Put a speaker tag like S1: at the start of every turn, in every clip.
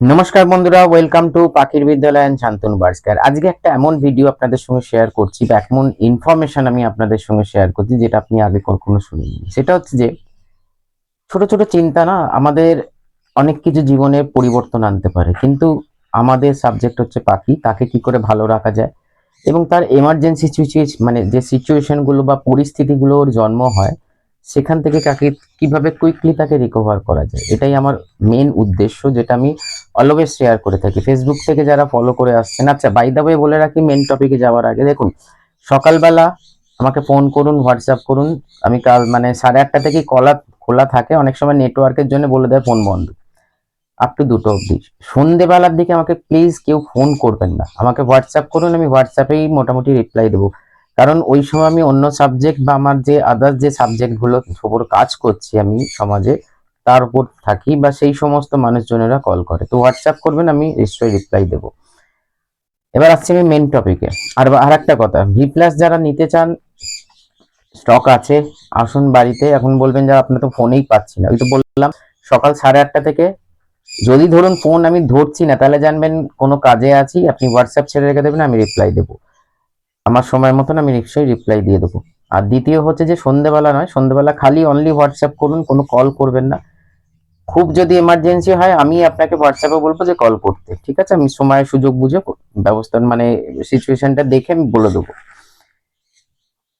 S1: নমস্কার বন্ধুরা welcome to পাখির বিদ্যালয় অ্যান্ড শান্তনু বার্সকার আজকে একটা এমন ভিডিও আপনাদের সঙ্গে শেয়ার করছি বা এমন ইনফরমেশন আমি আপনাদের সঙ্গে শেয়ার করছি যেটা আপনি আগে কখনো শুনিনি সেটা হচ্ছে যে, ছোট ছোট চিন্তা না আমাদের অনেক কিছু জীবনে পরিবর্তন আনতে পারে। কিন্তু আমাদের সাবজেক্ট হচ্ছে পাখি, তাকে কি করে ভালো রাখা যায় এবং তার এমার্জেন্সি সিচুয়েশন মানে যে সিচুয়েশনগুলো বা পরিস্থিতিগুলোর জন্ম হয় সেখান থেকে কাকে কীভাবে কুইকলি তাকে রিকভার করা যায়? এটাই আমার মেন উদ্দেশ্য, যেটা আমি অলওয়েজ শেয়ার করে থাকি। ফেসবুক থেকে যারা ফলো করে আসছেন আচ্ছা বাই দা ওয়ে বলে রাখি মেন টপিকে যাওয়ার আগে দেখুন, সকালবেলা আমাকে ফোন করুন হোয়াটসঅ্যাপ করুন। আমি কাল মানে সাড়ে আটটা থেকে কলা খোলা থাকে, অনেক সময় নেটওয়ার্কের জন্য বলে দেয় ফোন বন্ধ। আপ টু দুটো অবধি। সন্ধেবেলার দিকে আমাকে প্লিজ কেউ ফোন করবেন না। আমাকে হোয়াটসঅ্যাপ করুন, আমি হোয়াটসঅ্যাপেই মোটামুটি রিপ্লাই দেবো। কারণ ওই সময় আমি অন্য সাবজেক্ট বা আমার যে আদার্স যে সাবজেক্টগুলো ওপর কাজ করছি আমি সমাজে, তার উপর থাকি বা সেই সমস্ত মানুষজনেরা কল করে। তো হোয়াটসঅ্যাপ করবেন, আমি নিশ্চয়ই রিপ্লাই দেব। এবার আসছি আমি মেন টপিকে আর আর একটা কথা ভি প্লাস যারা নিতে চান স্টক আছে, আসুন বাড়িতে। এখন বলবেন যে আপনার তো ফোনেই পাচ্ছি না। ওই তো বললাম, সকাল সাড়ে আটটা থেকে যদি ধরুন ফোন আমি ধরছি না, তাহলে জানবেন কোনো কাজে আছি, আপনি হোয়াটসঅ্যাপ ছেড়ে রেখে দেবেন, আমি রিপ্লাই দেবো। আমার সময় মতন আমি নিশ্চয়ই রিপ্লাই দিয়ে দেবো। আর দ্বিতীয় হচ্ছে যে সন্ধেবেলা নয়, সন্ধেবেলা খালি অনলি হোয়াটসঅ্যাপ করুন, কোনো কল করবেন না। খুব যদি এমার্জেন্সি হয়, আমি আপনাকে হোয়াটসঅ্যাপে বলব যে কল করতে, ঠিক আছে? আমি সময়, সুযোগ বুঝে ব্যবস্থা মানে সিচুয়েশনটা দেখে আমি বলে দেবো।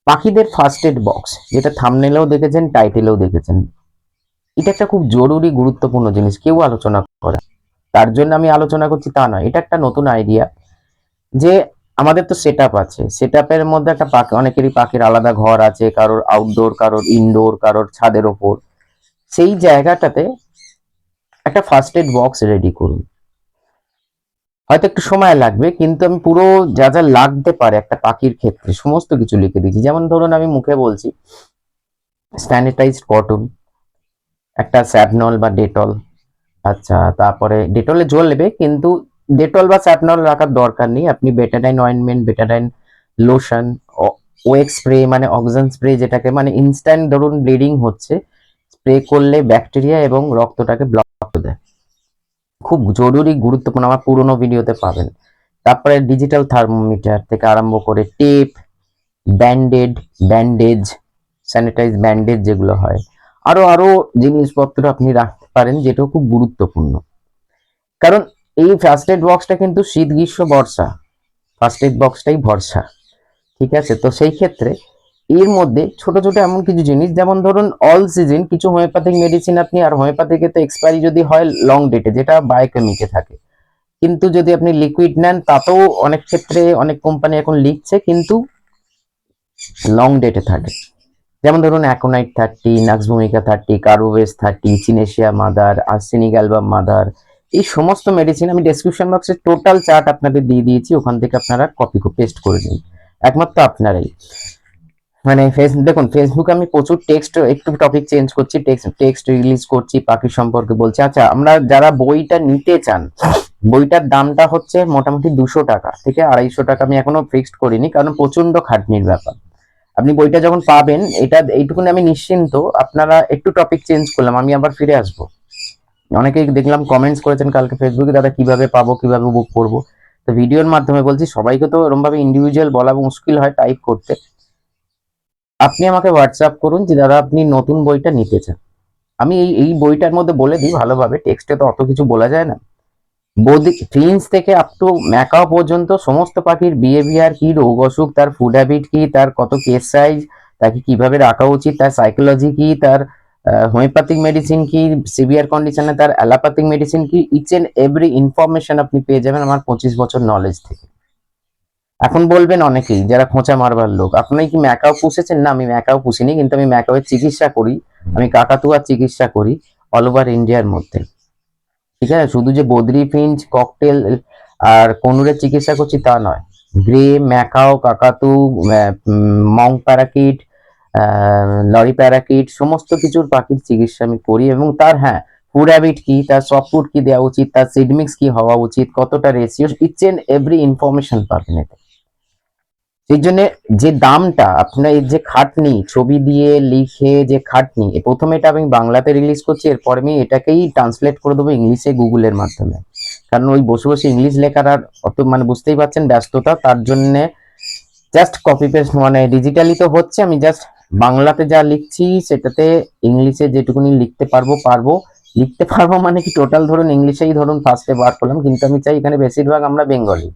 S1: পাখিদের ফার্স্ট এড বক্স যেটা থামনেলেও দেখেছেন টাইটেলেও দেখেছেন, এটা একটা খুব জরুরি, গুরুত্বপূর্ণ জিনিস। কেউ আলোচনা করে তার জন্য আমি আলোচনা করছি তা নয়। এটা একটা নতুন আইডিয়া যে আমাদের তো সেট আছে। সেট মধ্যে একটা পাখি, অনেকেরই পাখির আলাদা ঘর আছে, কারোর আউটডোর কারোর ইনডোর কারোর ছাদের ওপর। সেই জায়গাটাতে একটা ফার্স্ট এড বক্স রেডি করুন। হয়তো একটু সময় লাগবে, কিন্তু আমি পুরো যা যা লাগতে পারে একটা পাখির ক্ষেত্রে, সমস্ত কিছু লিখে দিয়েছি যেমন ধরুন, আমি মুখে বলছি স্যানিটাইজড কটন একটা স্যাপনল বা ডেটল আচ্ছা তারপরে ডেটলে জ্বলবে কিন্তু ডেটল বা স্যাপনল রাখার দরকার নেই। আপনি Betadine ointment Betadine lotion wake spray মানে অক্সিজেন স্প্রে যেটাকে মানে ইনস্ট্যান্ট ধরুন ব্লিডিং হচ্ছে স্প্রে করলে ব্যাকটেরিয়া এবং রক্তটাকে ব্লক করে দেয়। খুব জরুরি, গুরুত্বপূর্ণ, আমার পুরোনো ভিডিওতে পাবেন। তারপরে ডিজিটাল থার্মোমিটার থেকে আরম্ভ করে tape bandaid bandage sanitize bandage যেগুলো হয়। আরও আরও জিনিসপত্র আপনি রাখতে পারেন, যেটাও খুব গুরুত্বপূর্ণ। কারণ এই ফার্স্ট এড বক্সটা কিন্তু শীত, গ্রীষ্ম, বর্ষা। ফার্স্ট এড বক্সটাই ভরসা। ঠিক আছে? তো সেই ক্ষেত্রে এর মধ্যে ছোট ছোট এমন কিছু জিনিস, যেমন ধরুন অল সিজন কিছু হোমিওপ্যাথিক মেডিসিন আপনি, আর হোমিওপ্যাথিকে তো এক্সপায়ারি যদি হয় লং ডেটে যেটা বায়োকেমিকে থাকে। কিন্তু যদি আপনি লিকুইড নেন, তাতেও অনেক ক্ষেত্রে অনেক কোম্পানি এখন লিখছে, কিন্তু লং ডেটে থাকে। যেমন ধরুন aconite thirty nux vomica thirty কারোভেস thirty চিনেশিয়া mother arsenic album mother এই সমস্ত মেডিসিন আমি ডেসক্রিপশন বক্সে টোটাল চার্ট আপনাদের দিয়ে দিয়েছি, ওখান থেকে আপনারা কপি পেস্ট করে দিন একমাত্র আপনারাই। মানে ফেস দেখুন ফেসবুকে আমি প্রচুর টেক্সট একটু টপিক চেঞ্জ করছি টেক্সট টেক্সট রিলিজ করছি পাখি সম্পর্কে বলছি। আচ্ছা আমরা যারা বইটা নিতে চান, বইটার দামটা হচ্ছে মোটামুটি দুশো টাকা থেকে আড়াইশো টাকা। আমি এখনও ফিক্সড করিনি, কারণ প্রচণ্ড খাটনির ব্যাপার। আপনি বইটা যখন পাবেন, এটা, এইটুকুনি আমি নিশ্চিন্ত, আপনারা একটু টপিক চেঞ্জ করলাম, আমি আবার ফিরে আসব। অনেকেই দেখলাম কমেন্টস করেছেন কালকে ফেসবুকে দাদা, কীভাবে পাবো, কীভাবে বুক করব? তো ভিডিওর মাধ্যমে বলছি, সবাইকে তো এরকম ভাবে ইন্ডিভিজুয়াল বলা মুশকিল হয় টাইপ করতে। আপনি আমাকে হোয়াটসঅ্যাপ করুন যে, দাদা, আপনি নতুন বইটা নিতে চান। আমি এই এই বইটার মধ্যে বলে দিই ভালোভাবে, টেক্সটে তো অত কিছু বলা যায় না। বৌদি, ফিন্স থেকে আপ টু ম্যাকাও পর্যন্ত সমস্ত পাখির বিহেভিয়ার কি, রোগ অসুখ, তার ফুড হ্যাবিট কি, তার কত কেস সাইজ তাকে কীভাবে রাখা উচিত, তার সাইকোলজি কি, তার হোমিওপ্যাথিক মেডিসিন কি সিভিয়ার কন্ডিশনে তার অ্যালোপ্যাথিক মেডিসিন কি ইচ এন্ড এভরি ইনফরমেশন আপনি পেয়ে যাবেন আমার পঁচিশ বছর নলেজ থেকে। এখন বলবেন অনেকেই, যারা খোঁচা মারবার লোক আপনি কি ম্যাকাও পুষেছেন? না, আমি ম্যাকাও পুষিনি, কিন্তু আমি ম্যাকাওয়ের চিকিৎসা করি। আমি কাকাতুয়ার চিকিৎসা করি অল ওভার ইন্ডিয়ার মধ্যে। ঠিক আছে? শুধু যে বদ্রি ফিঞ্চ ককটেল আর কনুরের চিকিৎসা করছি তা নয়। গ্রে, ম্যাকাও, কাকাতু মং প্যারাকিট লরি প্যারাকিট, সমস্ত কিছুর পাখির চিকিৎসা আমি করি এবং তার হ্যাঁ ফুড হ্যাবিট কি, তার সফট ফুড কি দেওয়া উচিত, তার সিডমিক্স কি হওয়া উচিত, কতটা ratio each and every information পাবেন এতে। সেই জন্য যে দামটা, আপনার যে খাটনি, ছবি দিয়ে লিখে যে খাটনি প্রথমে এটা আমি বাংলাতে রিলিজ করছি, এরপর আমি এটাকেই ট্রান্সলেট করে দেবো ইংলিশে গুগলের মাধ্যমে। কারণ ওই বসে বসে ইংলিশ লেখার আর অত মানে বুঝতেই পারছেন ব্যস্ততা, তার জন্যে জাস্ট কপি পেস্ট মানে ডিজিটালি তো হচ্ছে, আমি জাস্ট বাংলাতে যা লিখছি, সেটাতে ইংলিশে যেটুকুনি লিখতে পারব পারব। লিখতে পারব মানে কি টোটাল ধরুন ইংলিশেই ধরুন ফার্স্টে বার করলাম, কিন্তু আমি চাই এখানে বেশিরভাগ আমরা বেঙ্গলি।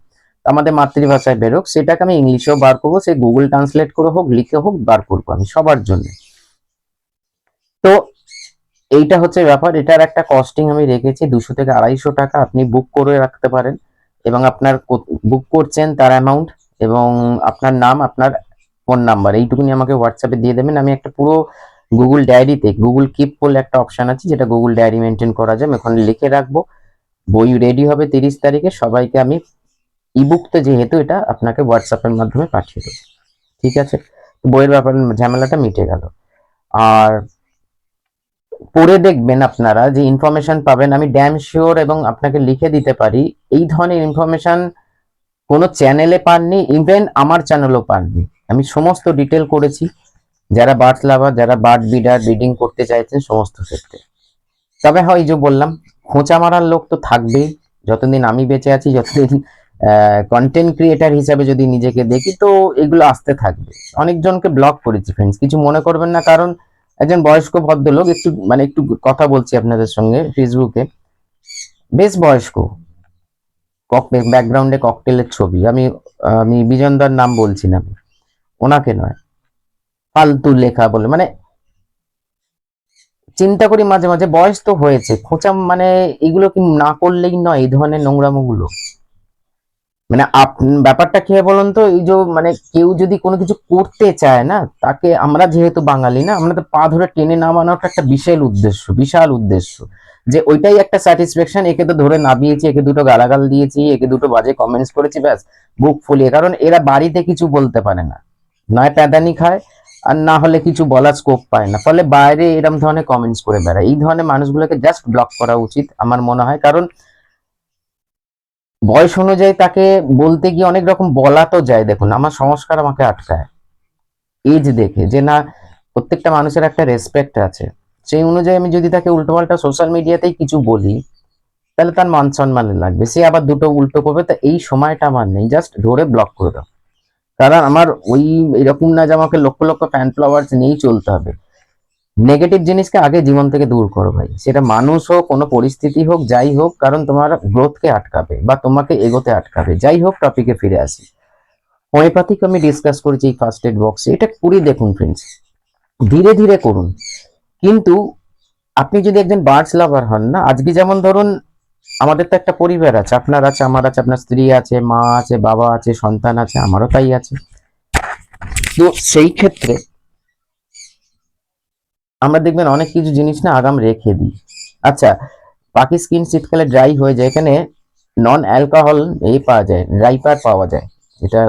S1: আমাদের মাতৃভাষায় বেরোক, সেটাকে আমি ইংলিশেও বার করব, সে গুগল ট্রান্সলেট করে হোক, লিখে হোক, বার করব আমি সবার জন্য। তো এইটা হচ্ছে ব্যাপার, এটার একটা কস্টিং আমি রেখেছি, দুশো থেকে আড়াইশো টাকা আপনি বুক করে রাখতে পারেন। এবং আপনার বুক করছেন তার অ্যামাউন্ট এবং আপনার নাম, আপনার ফোন নাম্বার, এইটুকুনি আমাকে হোয়াটসঅ্যাপে দিয়ে দেবেন। আমি একটা পুরো গুগল ডায়েরিতে গুগল কিপ বলে একটা অপশন আছে, যেটা গুগল ডায়েরি মেনটেন করা যায়। আমি ওখানে লিখে রাখব। বই রেডি হবে তিরিশ তারিখে। সবাইকে আমি ইবুকতে যেহেতু এটা আপনাকে হোয়াটসঅ্যাপের মাধ্যমে পাঠিয়ে দেবো। ঠিক আছে? বইয়ের ব্যাপারে ঝামেলাটা মিটে গেল। আর পড়ে দেখবেন আপনারা যে ইনফরমেশন পাবেন, আমি ড্যাম শিওর এবং আপনাকে লিখে দিতে পারি, এই ধরনের ইনফরমেশন কোনো চ্যানেলে পাননি ইভেন আমার চ্যানেলও পাননি। আমি সমস্ত ডিটেল করেছি। যারা বার্ড লাভার যারা বার্ড বিডার ব্রিডিং করতে চাইছেন সমস্ত ক্ষেত্রে। তবে হয়, এই যে বললাম, খোঁচা মারার লোক তো থাকবেই। যতদিন আমি বেঁচে আছি, যতদিন কন্টেন্ট ক্রিয়েটার হিসাবে যদি নিজেকে দেখি, তো এগুলো আসতে থাকবে। অনেকজনকে ব্লক করেছি ফ্রেন্ডস কিছু মনে করবেন না, কারণ একজন বয়স্ক ভদ্রলোক, একটু মানে একটু কথা বলছি আপনাদের সঙ্গে ফেসবুকে বেশ বয়স্ক। ব্যাকগ্রাউন্ডে ককটেলের ছবি। আমি আমি বিজনদার নাম বলছি না। ওনাকে নয়। ফালতু লেখা বলে মানে চিন্তা করি মাঝে মাঝে, বয়স তো হয়েছে, খোঁচা মানে এগুলো কি না করলেই নয়, এই ধরনের নোংরামোগুলো। মানে আপ- ব্যাপারটা কি বলুন তো, এই যে মানে কেউ যদি কোনো কিছু করতে চায় না, তাকে আমরা যেহেতু বাঙালি না, আমরা তো পা ধরে টেনে নামানোটা একটা বিশাল উদ্দেশ্য বিশাল উদ্দেশ্য। যে ওইটাই একটা স্যাটিসফ্যাকশন একে তো ধরে নামিয়েছি, একে দুটো গালাগাল দিয়েছি, একে দুটো বাজে কমেন্টস করেছি, ব্যাস, বুক ফুলিয়ে। কারণ এরা বাড়িতে কিছু বলতে পারে না। নয় প্যাদানি খায়, আর না হলে কিছু বলার স্কোপ পায় না। ফলে বাইরে এরম ধরনের কমেন্টস করে বেড়ায়। এই ধরনের মানুষগুলোকে জাস্ট ব্লক করা উচিত আমার মনে হয়। কারণ বয়স অনুযায়ী তাকে বলতে গিয়ে অনেক রকম বলা তো যায়। দেখুন, আমার সংস্কার আমাকে আটকায়। এজ দেখে যে না, প্রত্যেকটা মানুষের একটা রেসপেক্ট আছে। সেই অনুযায়ী আমি যদি তাকে উল্টোপাল্টা সোশ্যাল মিডিয়াতেই কিছু বলি, তাহলে তার মান সম্মানে লাগবে। সে আবার দুটো উল্টো করবে, তা এই সময়টা আমার নেই। জাস্ট ধরে ব্লক করে দাও। কারণ আমার ওই এরকম না যে আমাকে লক্ষ লক্ষ ফ্যান ফ্লাওয়ার্স নিয়েই চলতে হবে। নেগেটিভ জিনিসকে আগে জীবন থেকে দূর করো ভাই। সেটা মানুষ হোক, কোনো পরিস্থিতি হোক, যাই হোক, কারণ তোমার গ্রোথকে আটকাবে বা তোমাকে এগোতে আটকাবে। যাই হোক টপিকে ফিরে আসি। হোমিওপ্যাথিক আমি ডিসকাস করেছি এই ফার্স্ট এড বক্সে এটা পুরি দেখুন ফ্রেন্ডস ধীরে ধীরে করুন। কিন্তু আপনি যদি একজন বার্ডস লাভার হন না, আজকে যেমন ধরুন আমাদের তো একটা পরিবার আছে, আপনার আছে, আমার আছে, আপনার স্ত্রী আছে, মা আছে, বাবা আছে, সন্তান আছে, আমারও তাই আছে। তো সেই ক্ষেত্রে আমরা দেখবেন অনেক কিছু জিনিস না আগাম রেখে দিই। আচ্ছা বাকি স্কিন শীতকালে ড্রাই হয়ে যায়, এখানে নন অ্যালকোহল এই পাওয়া যায় ড্রাইপার পাওয়া যায় এটা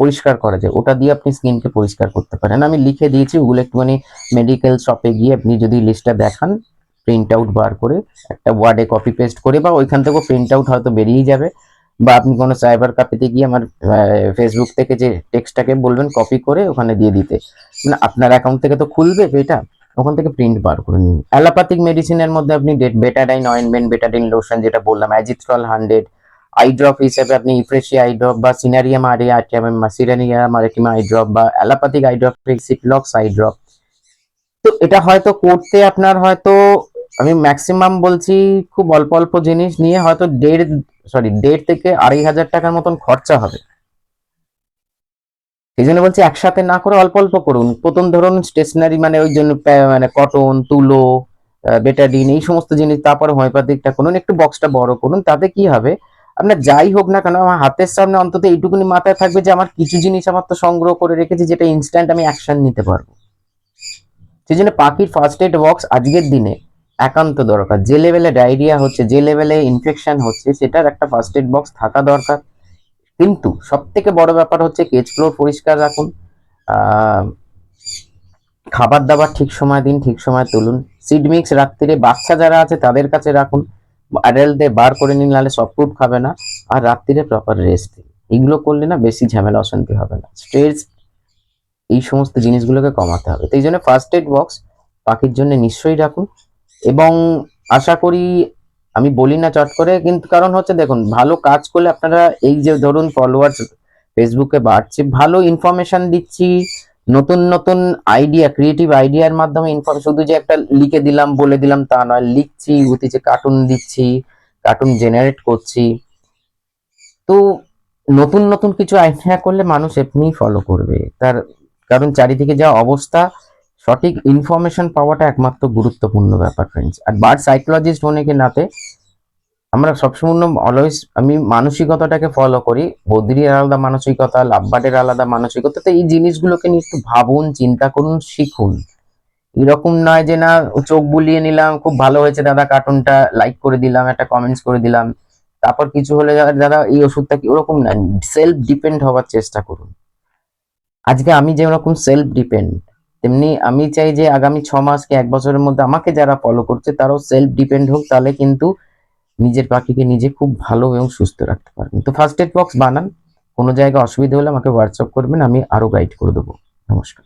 S1: পরিষ্কার করা যায়, ওটা দিয়ে আপনি স্কিনকে পরিষ্কার করতে পারেন। আমি লিখে দিয়েছি, ওগুলো একটুখানি মেডিকেল শপে গিয়ে আপনি যদি লিস্টটা দেখান প্রিন্ট আউট বার করে একটা ওয়ার্ডে কপি পেস্ট করে বা ওইখান থেকেও প্রিন্ট আউট হয়তো বেরিয়ে যাবে। বা আপনি কোনো সাইবার কাপেতে গিয়ে আমার ফেসবুক থেকে যে টেক্সটটাকে বলবেন কপি করে ওখানে দিয়ে দিতে। মানে আপনার অ্যাকাউন্ট থেকে তো খুলবে এটা, ওখান থেকে প্রিন্ট বার করে নিন। অ্যালোপ্যাথিক মেডিসিনের মধ্যে আপনি ডেট বেটাডাইন অয়েনমেন্ট বেটাডিন লোশন যেটা বললাম অ্যাজিথ্রল হান্ড্রেড আই ড্রপ হিসেবে আপনি ইফ্রেশি আই ড্রপ বা সিনারিয়াম আরিয়া সিরানিয়া মারেটিমা আই ড্রপ বা অ্যালোপ্যাথিক আই ড্রপ সিটলক্স আই ড্রপ তো এটা হয়তো করতে আপনার হয়তো আমি ম্যাক্সিমাম বলছি খুব অল্প অল্প জিনিস নিয়ে হয়তো দেড় সরি দেড় থেকে আড়াই হাজার টাকার মতন খরচা হবে। এই জন্য বলছি একসাথে না করে অল্প অল্প করুন। প্রথম ধরুন স্টেশনারি মানে ওই জন্য মানে কটন তুলো বেটাডিন এই সমস্ত জিনিস, তারপর হোমিওপ্যাথিকটা করুন। একটু বক্সটা বড় করুন, তাতে কি হবে? আপনার যাই হোক না কেন, আমার হাতের সামনে অন্তত এইটুকুনি মাথায় থাকবে যে আমার কিছু জিনিস আমার তো সংগ্রহ করে রেখেছি, যেটা ইনস্ট্যান্ট আমি অ্যাকশন নিতে পারব। সেই জন্য পাখির ফার্স্ট এড বক্স আজকের দিনে একান্ত দরকার। যে লেভেলে ডায়রিয়া হচ্ছে, যে লেভেলে ইনফেকশন হচ্ছে, সেটার একটা ফার্স্ট এড বক্স থাকা দরকার। কিন্তু সব থেকে বড় ব্যাপার হচ্ছে কেজ ফ্লোর পরিষ্কার রাখুন। খাবার দাবার ঠিক সময় দিন, ঠিক সময় তুলুন। সিড মিক্স রাত্রিরে বাচ্চা যারা আছে, তাদের কাছে রাখুন। অ্যাডাল্টদের বার করে নিন, নাহলে সব ফুড খাবে না। আর রাত্রিরে প্রপার রেস্ট দিন। এগুলো করলে না বেশি ঝামেলা, অশান্তি হবে না। স্ট্রেস এই সমস্ত জিনিসগুলোকে কমাতে হবে। তো এই জন্য ফার্স্ট এড বক্স পাখির জন্য নিশ্চয়ই রাখুন। এবং আশা করি আমি বলি না চট করে, কিন্তু কারণ হচ্ছে দেখুন, ভালো কাজ করলে আপনারা এই যে ধরুন ফলোয়ার্স ফেসবুকে বাড়ছে, ভালো ইনফরমেশন দিচ্ছি, নতুন নতুন আইডিয়া ক্রিয়েটিভ আইডিয়ার মাধ্যমে ইনফর্ম শুধু যে একটা লিখে দিলাম, বলে দিলাম তা নয়, লিখছি যে কার্টুন দিচ্ছি কার্টুন জেনারেট করছি। তো নতুন নতুন কিছু আইডিয়া করলে মানুষ এমনিই ফলো করবে। তার কারণ চারিদিকে যা অবস্থা সঠিক ইনফরমেশন পাওয়াটা একমাত্র গুরুত্বপূর্ণ ব্যাপার ফ্রেন্ডস আর বার্ড সাইকোলজিস্ট হনে কি নাতে, আমরা সবসময় অলওয়েজ আমি মানসিকতাটাকে ফলো করি বদ্রির আলাদা মানসিকতা, লাভবার্ডের আলাদা মানসিকতা, তো এই জিনিসগুলোকে নিয়ে একটু ভাবুন, চিন্তা করুন, শিখুন। এরকম নয় যে না, চোখ বুলিয়ে নিলাম, খুব ভালো হয়েছে দাদা কার্টুনটা লাইক করে দিলাম, একটা কমেন্টস করে দিলাম, তারপর কিছু হলে দাদা এই ওষুধটা কি, ওরকম না সেলফ ডিপেন্ড হওয়ার চেষ্টা করুন। আজকে আমি যেরকম সেলফ ডিপেন্ড তেমনি আমি চাই যে আগামী ছ মাস কি এক বছরের মধ্যে আমাকে যারা ফলো করছে, তারাও সেলফ ডিপেন্ড হোক, তাহলে কিন্তু নিজের পাখিকে নিজে খুব ভালো এবং সুস্থ রাখতে পারবেন। তো ফার্স্ট এড বক্স বানান, কোনো জায়গায় অসুবিধা হলে আমাকে হোয়াটসঅ্যাপ করবেন, আমি আরও গাইড করে দেবো। নমস্কার।